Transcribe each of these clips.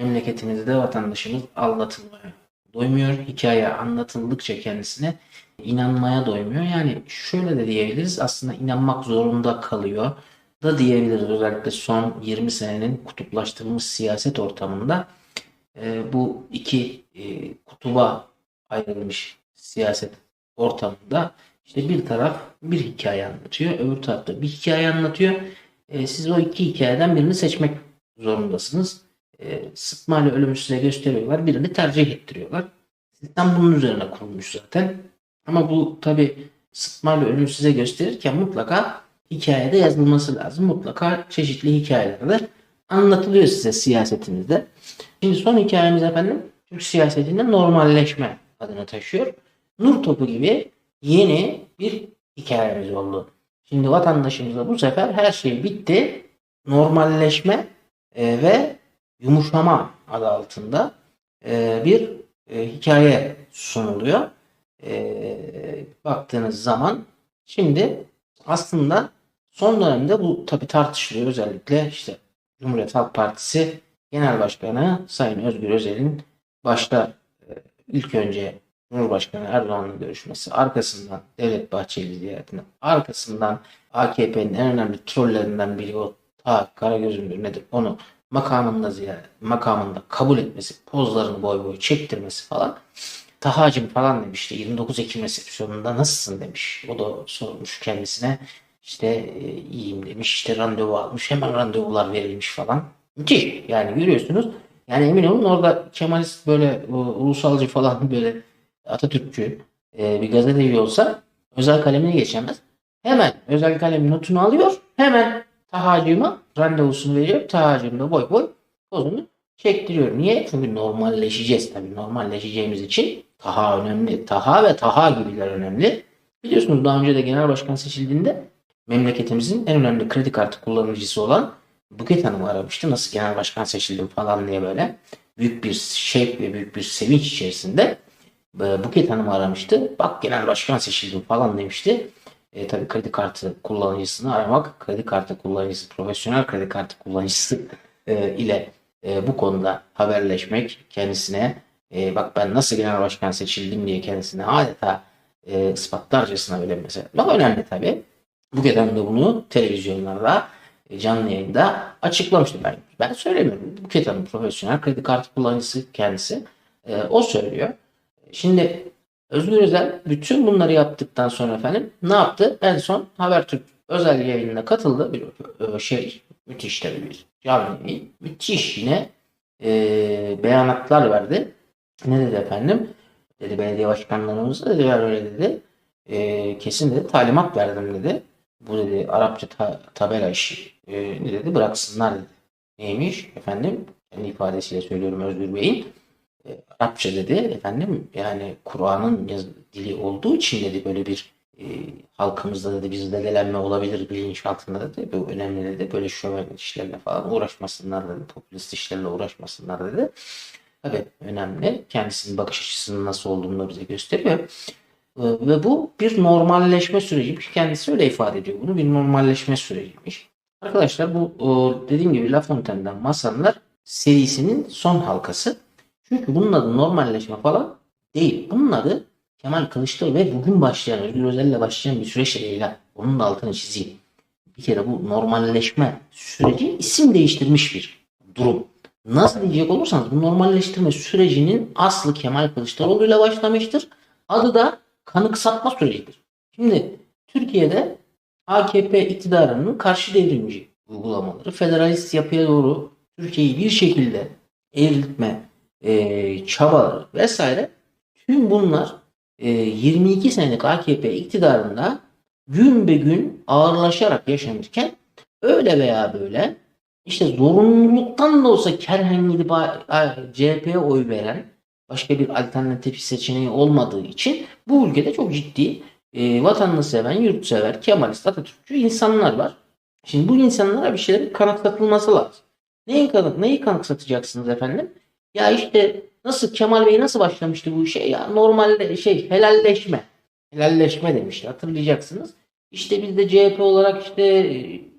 memleketimizde vatandaşımız aldatılmaya doymuyor. Hikaye anlatıldıkça kendisine inanmaya doymuyor. Yani şöyle de diyebiliriz aslında inanmak zorunda kalıyor da diyebiliriz. Özellikle son 20 senenin kutuplaştırılmış siyaset ortamında e, bu iki e, kutuba ayrılmış siyaset ortamında işte bir taraf bir hikaye anlatıyor, öbür tarafta bir hikaye anlatıyor. E, siz o iki hikayeden birini seçmek zorundasınız. E, sıtmayla ölümü size gösteriyorlar, birini tercih ettiriyorlar. Sistem bunun üzerine kurulmuş zaten. Ama bu tabi sıtmayla ölümü size gösterirken mutlaka hikayede yazılması lazım. Mutlaka çeşitli hikayelerle anlatılıyor size siyasetinizde. Şimdi son hikayemiz efendim Türk siyasetinde normalleşme adını taşıyor. Nur topu gibi yeni bir hikayemiz oldu. Şimdi vatandaşımıza bu sefer her şey bitti. Normalleşme e, ve yumuşama adı altında e, bir e, hikaye sunuluyor. E, baktığınız zaman şimdi aslında son dönemde bu tabi tartışılıyor özellikle işte Cumhuriyet Halk Partisi Genel Başkanı Sayın Özgür Özel'in başta e, ilk önce Cumhurbaşkanı Erdoğan'la görüşmesi, arkasından Devlet Bahçeli ziyaretine, arkasından AKP'nin en önemli trollerinden biri o ta Karagöz'ün nedir onu makamında ziyaret, makamında kabul etmesi, pozlarını boy boy çektirmesi falan. Tahacım falan demişti 29 Ekim resepsiyonunda nasılsın demiş. O da sormuş kendisine. İşte e, iyiyim demiş. İşte randevu almış. Hemen randevular verilmiş falan. Müthiş. Yani görüyorsunuz. Yani emin olun orada Kemalist böyle ulusalcı falan böyle Atatürkçü e, bir gazeteci olsa özel kalemine geçemez. Hemen özel kalem notunu alıyor. Hemen Tahacıma randevusunu veriyor. Tahacım da boy boy pozunu çektiriyor. Niye? Çünkü normalleşeceğiz tabii. Normalleşeceğimiz için Taha önemli. Taha ve Taha gibiler önemli. Biliyorsunuz daha önce de genel başkan seçildiğinde memleketimizin en önemli kredi kartı kullanıcısı olan Buket Hanım aramıştı. Nasıl genel başkan seçildim falan diye böyle büyük bir şevk ve büyük bir sevinç içerisinde e, Buket Hanım aramıştı. Bak genel başkan seçildim falan demişti. E, tabii kredi kartı kullanıcısını aramak, kredi kartı kullanıcısı, profesyonel kredi kartı kullanıcısı e, ile e, bu konuda haberleşmek, kendisine e, bak ben nasıl genel başkan seçildim diye kendisine adeta e, ispatlarcasına öyle mesela. Ama önemli tabii. Bu kadar da bunu televizyonlarda e, canlı yayında açıklamıştı. Ben ben söylemiyorum. Buket Hanım profesyonel kredi kartı kullanıcısı kendisi. E, o söylüyor. Şimdi Özgür Özel bütün bunları yaptıktan sonra efendim ne yaptı? En son Habertürk özel yayınına katıldı. Bir e, şey müthiş tabii bir canlı. Müthiş yine e, beyanatlar verdi. Ne dedi efendim? Dedi belediye başkanlarımız dedi ben öyle dedi. E, kesin dedi talimat verdim dedi. Bu dedi Arapça ta, tabela işi e, ne dedi bıraksınlar dedi. Neymiş efendim? Kendi ifadesiyle söylüyorum Özgür Bey'in. E, Arapça dedi efendim yani Kur'an'ın dili olduğu için dedi böyle bir e, halkımızda dedi bir zedelenme olabilir bilinçaltında dedi. Bu önemli dedi. Böyle şöven işlerle falan uğraşmasınlar dedi. Popülist işlerle uğraşmasınlar dedi. Tabii önemli. Kendisinin bakış açısının nasıl olduğunu bize gösteriyor. E, ve bu bir normalleşme süreciymiş. Kendisi öyle ifade ediyor bunu. Bir normalleşme süreciymiş. Arkadaşlar bu dediğim gibi La Fontaine'den Masallar serisinin son halkası. Çünkü bunun adı normalleşme falan değil. Bunun adı Kemal Kılıçdaroğlu ve bugün başlayan, Özgür Özel'le başlayan bir süreç değil. Onun da altını çizeyim. Bir kere bu normalleşme süreci isim değiştirmiş bir durum. Nasıl diyecek olursanız bu normalleştirme sürecinin aslı Kemal Kılıçdaroğlu ile başlamıştır. Adı da kanıksatma sürecidir. Şimdi Türkiye'de AKP iktidarının karşı devrimci uygulamaları, federalist yapıya doğru Türkiye'yi bir şekilde eğriltme e, çabaları vesaire tüm bunlar e, 22 senelik AKP iktidarında gün be gün ağırlaşarak yaşanırken öyle veya böyle işte zorunluluktan da olsa kerhen gidip CHP'ye oy veren başka bir alternatif seçeneği olmadığı için bu ülkede çok ciddi e, vatanını seven, yurtsever, Kemalist, Atatürkçü insanlar var. Şimdi bu insanlara bir şeyler kanıtlatılması lazım. Neyi, kanıt, neyi kanıtlatacaksınız efendim? Ya işte nasıl Kemal Bey nasıl başlamıştı bu işe? Ya normalde şey helalleşme. Helalleşme demişti hatırlayacaksınız. İşte biz de CHP olarak işte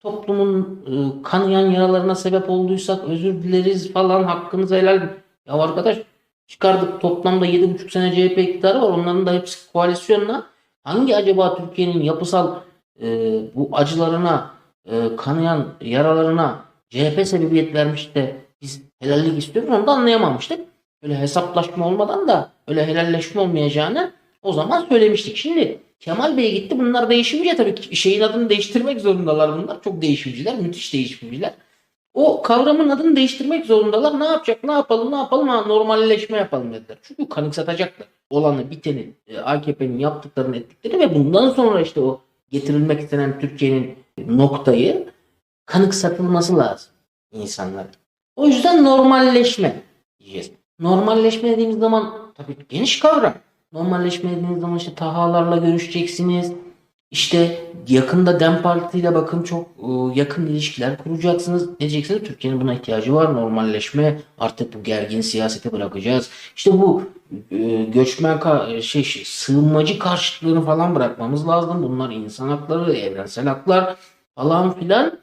toplumun e, kanayan yaralarına sebep olduysak özür dileriz falan hakkınızı helal. Ya arkadaş çıkardık toplamda 7,5 sene CHP iktidarı var. Onların da hepsi koalisyonla. Hangi acaba Türkiye'nin yapısal e, bu acılarına, e, kanayan yaralarına CHP sebebiyet vermiş de biz helallik istiyoruz onu da anlayamamıştık. Öyle hesaplaşma olmadan da öyle helalleşme olmayacağını o zaman söylemiştik. Şimdi Kemal Bey gitti bunlar değişimci tabii şeyin adını değiştirmek zorundalar bunlar. Çok değişimciler, müthiş değişimciler. O kavramın adını değiştirmek zorundalar. Ne yapacak? Ne yapalım? Ne yapalım? Ha, normalleşme yapalım dediler. Çünkü kanıksatacaklar. Olanı, biteni, e, AKP'nin yaptıklarını, ettikleri ve bundan sonra işte o getirilmek istenen Türkiye'nin noktayı kanıksatılması lazım insanlara. O yüzden normalleşme diyeceğiz. Normalleşme dediğimiz zaman tabii geniş kavram. Normalleşme dediğiniz zaman işte Tahalarla görüşeceksiniz. İşte yakında Dem Parti ile bakın çok e, yakın ilişkiler kuracaksınız. Diyeceksiniz Türkiye'nin buna ihtiyacı var. Normalleşme artık bu gergin siyaseti bırakacağız. İşte bu e, göçmen şey, şey sığınmacı karşıtlığını falan bırakmamız lazım. Bunlar insan hakları, evrensel haklar falan filan.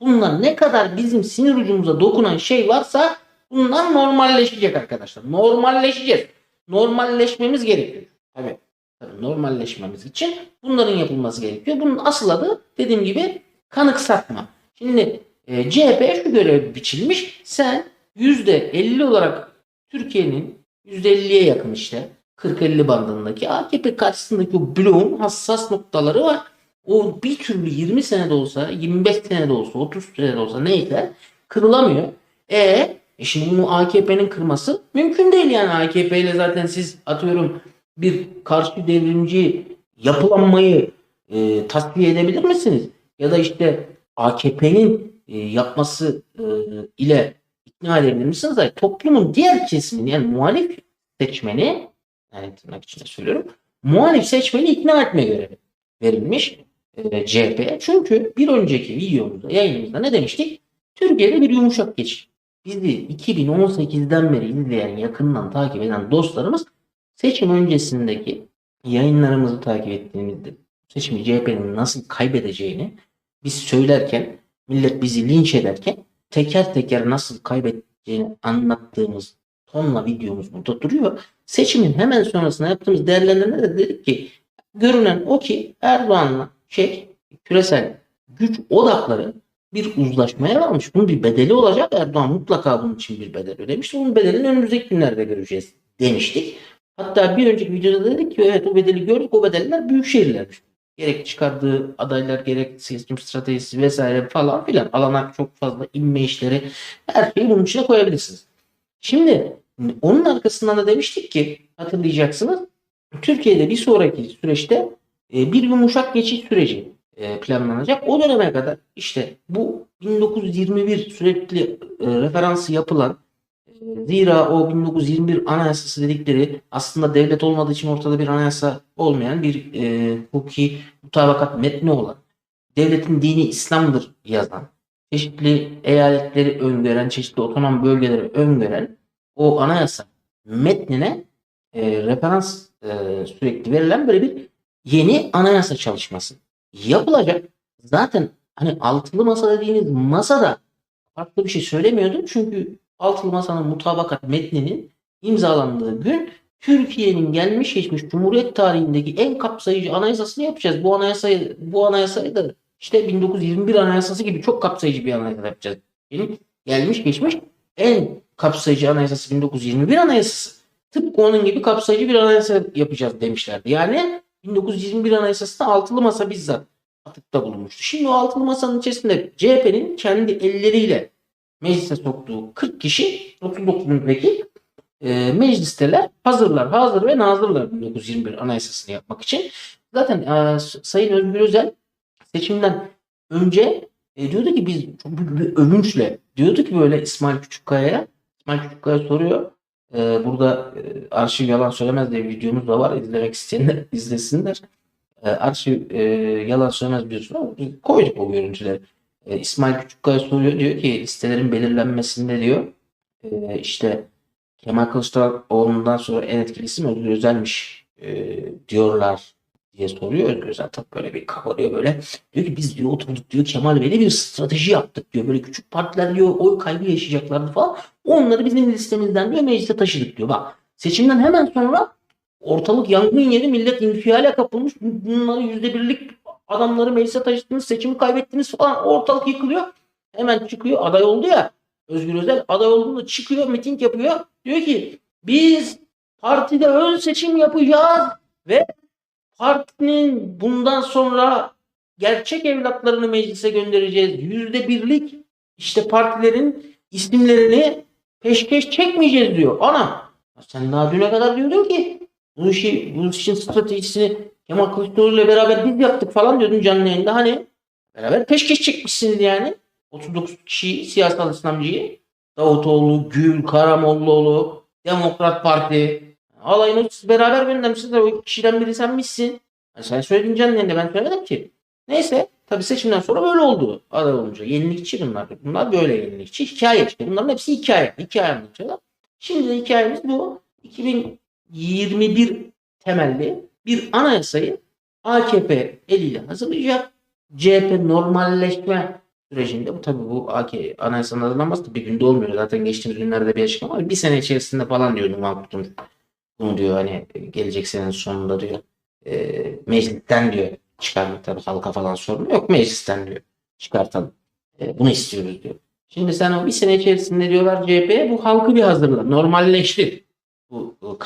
Bunlar ne kadar bizim sinir ucumuza dokunan şey varsa bunlar normalleşecek arkadaşlar. Normalleşeceğiz normalleşmemiz gerekiyor. Tabii, tabii normalleşmemiz için bunların yapılması gerekiyor. Bunun asıl adı dediğim gibi kanıksatma. Şimdi e, CHP şu görev biçilmiş. Sen %50 olarak Türkiye'nin %50'ye yakın işte 40-50 bandındaki AKP karşısındaki o bloğun hassas noktaları var. O bir türlü 20 senede olsa, 25 senede olsa, 30 senede olsa neyse kırılamıyor. E e şimdi bunu AKP'nin kırması mümkün değil yani AKP ile zaten siz atıyorum bir karşı devrimci yapılanmayı e, tasfiye edebilir misiniz? Ya da işte AKP'nin e, yapması e, ile ikna edebilir misiniz? Yani toplumun diğer kesimini yani muhalif seçmeni yani tırnak içinde söylüyorum muhalif seçmeni ikna etme görevi verilmiş e, CHP. Çünkü bir önceki videomuzda yayınımızda ne demiştik? Türkiye'de bir yumuşak geçiş bizi 2018'den beri izleyen, yakından takip eden dostlarımız seçim öncesindeki yayınlarımızı takip ettiğimizde seçimi CHP'nin nasıl kaybedeceğini biz söylerken, millet bizi linç ederken teker teker nasıl kaybedeceğini anlattığımız tonla videomuz burada duruyor. Seçimin hemen sonrasında yaptığımız değerlendirmede de dedik ki görünen o ki Erdoğan'la şey küresel güç odakları bir uzlaşmaya varmış. Bunun bir bedeli olacak. Erdoğan mutlaka bunun için bir bedel ödemiş. Bunun bedelini önümüzdeki günlerde göreceğiz demiştik. Hatta bir önceki videoda dedik ki evet o bedeli gördük. O bedeller büyük şehirlermiş. Gerek çıkardığı adaylar gerek seçim stratejisi vesaire falan filan alana çok fazla inme işleri her şeyi bunun içine koyabilirsiniz. Şimdi onun arkasından da demiştik ki hatırlayacaksınız Türkiye'de bir sonraki süreçte bir yumuşak geçiş süreci e, planlanacak. O döneme kadar işte bu 1921 sürekli e, referansı yapılan e, zira o 1921 anayasası dedikleri aslında devlet olmadığı için ortada bir anayasa olmayan bir e, hukuki mutabakat metni olan devletin dini İslam'dır yazan çeşitli eyaletleri öngören, çeşitli otonom bölgeleri öngören o anayasa metnine e, referans e, sürekli verilen böyle bir yeni anayasa çalışması yapılacak. Zaten hani altılı masa dediğiniz masada farklı bir şey söylemiyordu. Çünkü altılı masanın mutabakat metninin imzalandığı gün Türkiye'nin gelmiş geçmiş Cumhuriyet tarihindeki en kapsayıcı anayasasını yapacağız. Bu anayasayı bu anayasayı da işte 1921 anayasası gibi çok kapsayıcı bir anayasa yapacağız. Benim gelmiş geçmiş en kapsayıcı anayasası 1921 anayasası. Tıpkı onun gibi kapsayıcı bir anayasa yapacağız demişlerdi. Yani 1921 Anayasası'nda altılı masa bizzat atıkta bulunmuştu. Şimdi o altılı masanın içerisinde CHP'nin kendi elleriyle meclise soktuğu 40 kişi 39 bin vekil e, meclisteler hazırlar, hazır ve nazırlar 1921 Anayasası'nı yapmak için. Zaten e, Sayın Özgür Özel seçimden önce e, diyordu ki biz çok büyük bir övünçle diyordu ki böyle İsmail Küçükkaya'ya İsmail Küçükkaya soruyor ee, burada e, arşiv yalan söylemez diye bir videomuz da var. İzlemek isteyenler izlesinler. Ee, arşiv e, yalan söylemez ama koyduk o görüntüleri. Ee, İsmail Küçükkaya soruyor diyor ki listelerin belirlenmesinde diyor işte Kemal Kılıçdaroğlu'ndan sonra en etkili isim Özgür Özel'miş e, diyorlar diye soruyor. Özgür tabii böyle bir kabarıyor böyle. Diyor ki biz diyor oturduk diyor Kemal Bey'le bir strateji yaptık diyor. Böyle küçük partiler diyor oy kaybı yaşayacaklardı falan. Onları bizim listemizden diyor meclise taşıdık diyor. Bak seçimden hemen sonra ortalık yangın yeri millet infiale kapılmış. Bunları yüzde birlik adamları meclise taşıdınız seçimi kaybettiniz falan ortalık yıkılıyor. Hemen çıkıyor aday oldu ya Özgür Özel aday olduğunda çıkıyor miting yapıyor. Diyor ki biz partide ön seçim yapacağız ve partinin bundan sonra gerçek evlatlarını meclise göndereceğiz. Yüzde birlik işte partilerin isimlerini peşkeş çekmeyeceğiz diyor. Ana sen daha düne kadar diyordun ki bu işi bu işin stratejisini Kemal Kılıçdaroğlu ile beraber biz yaptık falan diyordun canlı yayında. Hani beraber peşkeş çekmişsiniz yani. 39 kişi siyasal İslamcıyı. Davutoğlu, Gül, Karamollaoğlu, Demokrat Parti. Alayını siz beraber göndermişsiniz. O kişiden biri sen misin? Yani sen söyledin canlı yayında ben söylemedim ki. Neyse tabii seçimden sonra böyle oldu aday olunca. Yenilikçi bunlar. Bunlar böyle yenilikçi. Hikaye işte. Bunların hepsi hikaye. Hikaye anlatıyorlar. Şimdi de hikayemiz bu. 2021 temelli bir anayasayı AKP eliyle hazırlayacak. CHP normalleşme sürecinde bu tabii bu AK, anayasanın hazırlanması da bir günde olmuyor. Zaten geçtiğimiz günlerde bir açıklama. Bir sene içerisinde falan diyor Numan Kurtulmuş. Bunu diyor hani gelecek senenin sonunda diyor. E, meclisten diyor çıkarmak tabii halka falan sorun yok. Meclisten diyor çıkartalım. E, bunu istiyoruz diyor. Şimdi sen o bir sene içerisinde diyorlar CHP'ye bu halkı bir hazırla. Normalleştir. Bu, bu.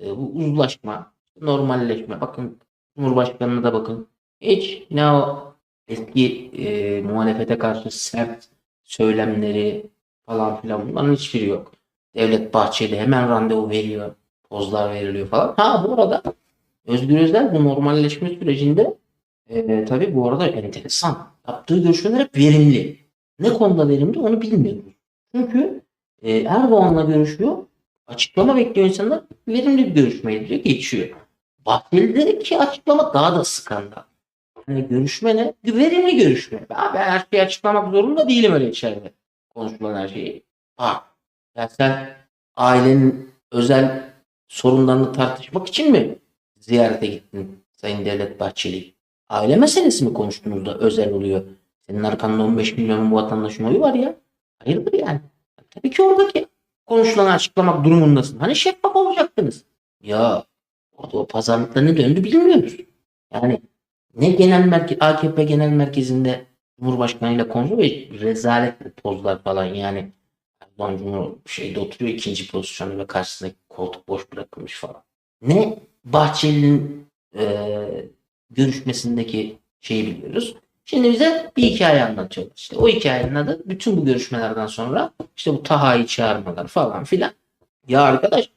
E, bu uzlaşma, normalleşme. Bakın Cumhurbaşkanı'na da bakın. Hiç ne o eski e, muhalefete karşı sert söylemleri falan filan bunların hiçbiri yok. Devlet Bahçeli hemen randevu veriyor. Pozlar veriliyor falan. Ha bu arada Özgür Özel bu normalleşme sürecinde e, tabii bu arada enteresan. Yaptığı görüşmeler hep verimli. Ne konuda verimli onu bilmiyoruz. Çünkü e, Erdoğan'la görüşüyor. Açıklama bekliyor insanlar. Verimli bir görüşmeydi diyor. Geçiyor. Bahçeli'deki açıklama daha da skandal. Yani görüşme ne? Verimli görüşme. Abi her şeyi açıklamak zorunda değilim öyle içeride. Konuşulan her şeyi. Ha. Ya sen ailenin özel sorunlarını tartışmak için mi ziyarete gittin Sayın Devlet Bahçeli? Aile meselesi mi konuştunuz da özel oluyor? Senin arkanda 15 milyon vatandaşın oyu var ya. Hayırdır yani? Tabii ki oradaki konuşulanı açıklamak durumundasın. Hani şeffaf olacaktınız. Ya orada o pazarlıkta ne döndü bilmiyoruz. Yani ne genel merkez AKP genel merkezinde Cumhurbaşkanı ile konuşuyor ve rezalet pozlar falan yani Cumhur şeyde oturuyor ikinci pozisyonu ve karşısındaki koltuk boş bırakılmış falan. Ne Bahçeli'nin e, görüşmesindeki şeyi biliyoruz. Şimdi bize bir hikaye anlatıyorlar. İşte o hikayenin adı bütün bu görüşmelerden sonra işte bu Taha'yı çağırmalar falan filan. Ya arkadaş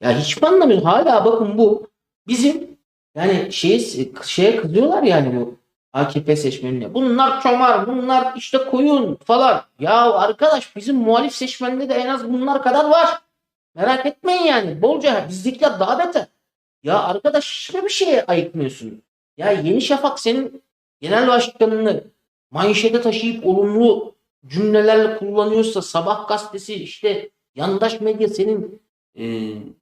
ya hiç mi anlamıyorum? Hala bakın bu bizim yani şeye, şeye kızıyorlar yani bu AKP seçmenine. Bunlar çomar, bunlar işte koyun falan. Ya arkadaş bizim muhalif seçmende de en az bunlar kadar var. Merak etmeyin yani. Bolca bizdekiler daha beter. Ya arkadaş hiçbir bir şeye ayıkmıyorsun. Ya Yeni Şafak senin genel başkanını manşete taşıyıp olumlu cümlelerle kullanıyorsa sabah gazetesi işte yandaş medya senin e,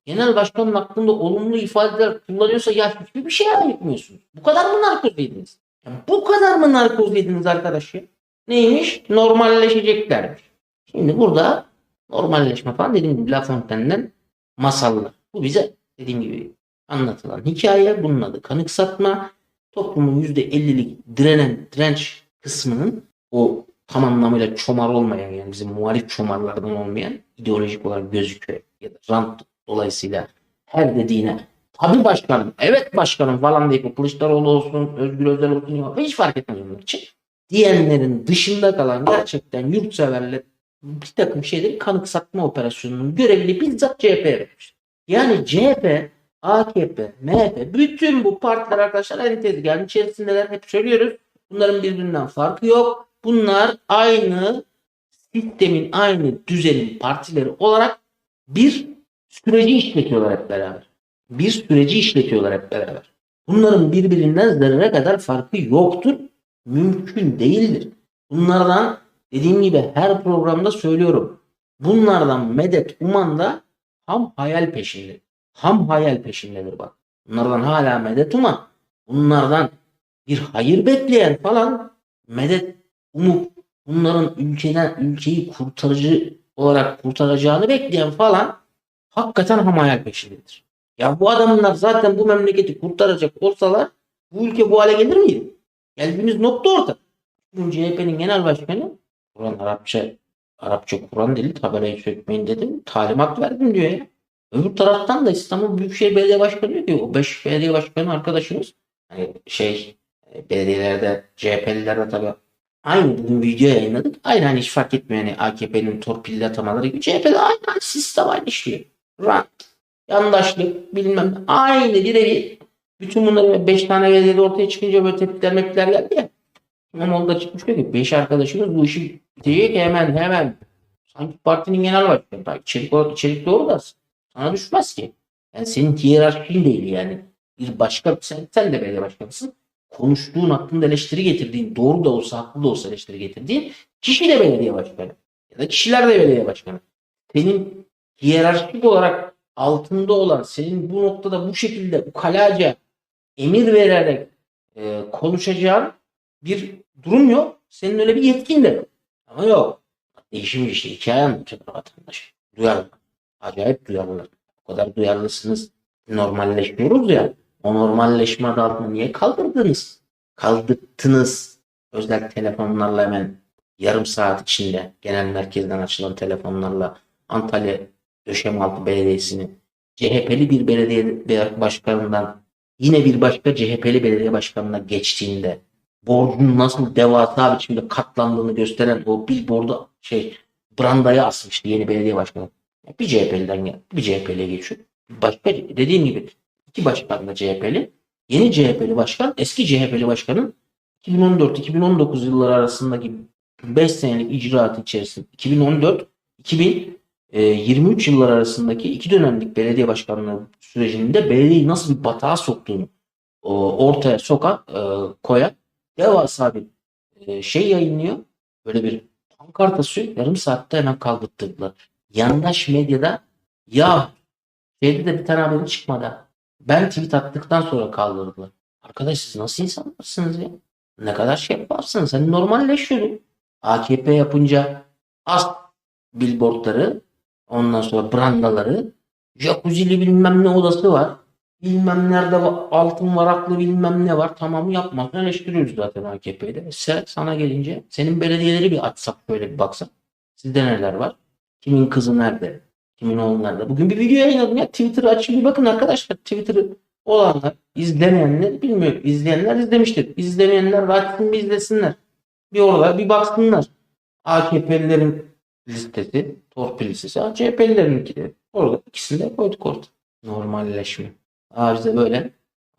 genel başkanın hakkında olumlu ifadeler kullanıyorsa ya hiçbir bir şey ayıkmıyorsunuz. Bu kadar mı narkoz yediniz? Ya bu kadar mı narkoz yediniz arkadaş ya? Neymiş? Normalleşeceklermiş. Şimdi burada normalleşme falan dediğim gibi La Fontaine'den masallar. Bu bize dediğim gibi anlatılan hikaye. Bunun adı kanıksatma. Toplumun %50'lik direnen direnç kısmının o tam anlamıyla çomar olmayan yani bizim muhalif çomarlardan olmayan ideolojik olarak gözüküyor ya da rant dolayısıyla her dediğine tabi başkanım evet başkanım falan deyip Kılıçdaroğlu olsun Özgür Özel olsun hiç fark etmez onun için diyenlerin dışında kalan gerçekten yurtseverler bir takım şeyleri kanıksatma operasyonunun görevini bizzat CHP vermiş. Yani CHP, AKP, MHP bütün bu partiler arkadaşlar en tezgahın içerisindeler hep söylüyoruz. Bunların birbirinden farkı yok. Bunlar aynı sistemin, aynı düzenin partileri olarak bir süreci işletiyorlar hep beraber. Bir süreci işletiyorlar hep beraber. Bunların birbirinden zerre kadar farkı yoktur. Mümkün değildir. Bunlardan dediğim gibi her programda söylüyorum. Bunlardan medet uman da ham hayal peşinde. Ham hayal peşindedir bak. Bunlardan hala medet uman. Bunlardan bir hayır bekleyen falan medet umup bunların ülkeden ülkeyi kurtarıcı olarak kurtaracağını bekleyen falan hakikaten ham hayal peşindedir. Ya bu adamlar zaten bu memleketi kurtaracak olsalar bu ülke bu hale gelir miydi? Geldiğimiz nokta orada. Bu CHP'nin genel başkanı Kur'an Arapça Arapça Kur'an dili tabelayı sökmeyin dedim. Talimat verdim diyor ya. Öbür taraftan da İstanbul Büyükşehir Belediye Başkanı diyor. O 5 belediye başkanı arkadaşımız hani şey e, belediyelerde CHP'lilerde tabii aynı bugün video yayınladık. Aynı hani hiç fark etmiyor. Yani AKP'nin torpilli atamaları gibi CHP'de aynı, aynı sistem aynı işliyor. Rant, yandaşlık bilmem. Aynı birebir. Bütün bunları 5 tane belediyede ortaya çıkınca böyle tepkiler mepkiler geldi ya. İmamoğlu da çıkmış diyor ki 5 arkadaşımız bu işi bitecek hemen hemen. Sanki partinin genel başkanı. Bak içerik, içerik doğru da sana düşmez ki. Yani senin hiyerarşin değil yani. Bir başka sen, sen de belediye başkanısın. Konuştuğun hakkında eleştiri getirdiğin, doğru da olsa haklı da olsa eleştiri getirdiğin kişi de belediye başkanı. Ya da kişiler de belediye başkanı. Senin hiyerarşik olarak altında olan, senin bu noktada bu şekilde ukalaca emir vererek e, konuşacağın bir durum yok. Senin öyle bir yetkin de yok. Ama yok. Değişim işte hikaye anlatıyorlar vatandaş. Duyarlı. Acayip duyarlı. O kadar duyarlısınız. Normalleşmiyoruz ya. O normalleşme adı niye kaldırdınız? Kaldırttınız. Özel telefonlarla hemen yarım saat içinde genel merkezden açılan telefonlarla Antalya Döşemaltı Belediyesi'ni CHP'li bir belediye başkanından yine bir başka CHP'li belediye başkanına geçtiğinde borcun nasıl devasa biçimde katlandığını gösteren o billboard'u şey brandaya asmıştı yeni belediye başkanı. Bir CHP'liden bir CHP'liye geçiyor. Başka dediğim gibi iki başkan da CHP'li. Yeni CHP'li başkan, eski CHP'li başkanın 2014-2019 yılları arasındaki 5 senelik icraatı içerisinde 2014 2023 yılları arasındaki iki dönemlik belediye başkanlığı sürecinde belediyeyi nasıl bir batağa soktuğunu ortaya sokan, koyan devasa bir e, şey yayınlıyor. Böyle bir pankart asıyor. Yarım saatte hemen kaldırttılar. Yandaş medyada ya şeyde de bir tane haberi çıkmadı. Ben tweet attıktan sonra kaldırdılar. Arkadaş siz nasıl insanlarsınız ya? Ne kadar şey yaparsınız? Hani normalleşiyor. AKP yapınca az billboardları ondan sonra brandaları jacuzzi'li bilmem ne odası var bilmem nerede altın varaklı bilmem ne var. Tamam yapmak eleştiriyoruz zaten AKP'de. Sen, sana gelince senin belediyeleri bir açsak böyle bir baksak. Sizde neler var? Kimin kızı nerede? Kimin oğlu nerede? Bugün bir video yayınladım ya. Twitter'ı açın bir bakın arkadaşlar. Twitter'ı olanlar, izlemeyenler bilmiyorum. İzleyenler izlemiştir. İzlemeyenler bir izlesinler. Bir orada bir baksınlar. AKP'lilerin listesi, torpil listesi, CHP'lilerinki. Orada ikisini de koyduk orada. Normalleşme. Aa bize böyle.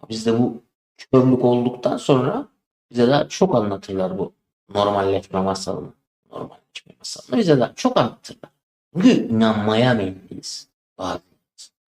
Bizde bu körlük olduktan sonra bize daha çok anlatırlar bu normalleşme masalını. Normalleşme masalını bize daha çok anlatırlar. Çünkü inanmaya meyilliyiz. Bazı